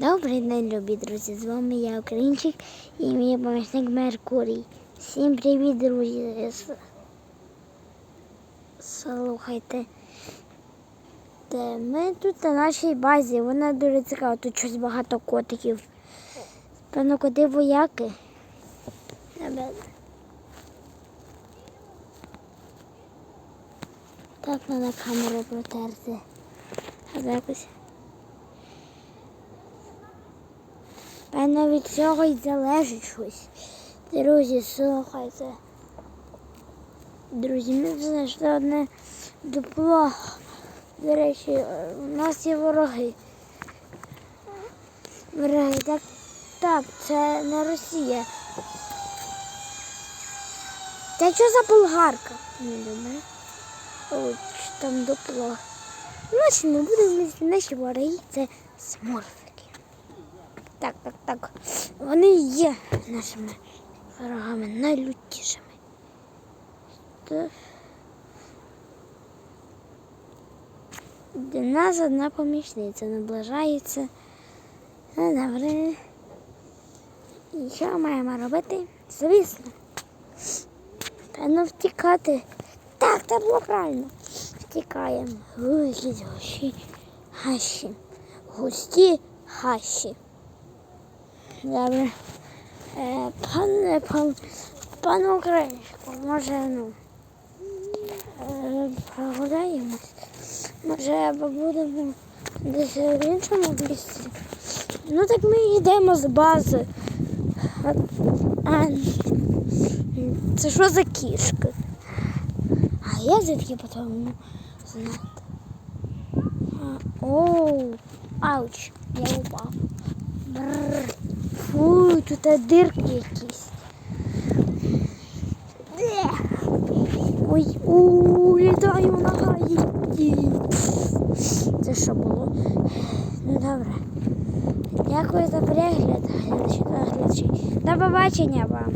Добрий день, любі друзі! З вами я, Українчик, і мій помічник Меркурій. Всім привіт, друзі! Слухайте. Ми тут на нашій базі. Вона дуже цікава. Тут щось багато котиків. Певно, коти вояки. Так, треба камеру протерти. Якось. Певно від цього й залежить щось. Друзі, слухайте. Друзі, ми знайшли одне дупло. До речі, у нас є вороги. Вороги, так, так, це не Росія. Це що за болгарка? Не думаю. О, там дупло. Наші не будемо, наші вороги це смурфики. Так, так. Вони є нашими ворогами найлютішими. До нас одна помічниця наближається. Ну, добре. І що маємо робити? Звісно. Певно втікати. Так, це було правильно. Втікаємо. Якісь густі гаші. Густі гаші. Добре. Е, пан, пан, пан Українську, може, ну, е, прогуляємось. Може, будемо десь в іншому місці. Ну так ми йдемо з бази. А, а, це що за кішка? А я звідки потім знати? Оу, ауч, я упав. Бррр. Фу, тут дирки якісь. Ой, у, літаю на гаїті. Це що було? Ну добре. Дякую за перегляд. До побачення вам.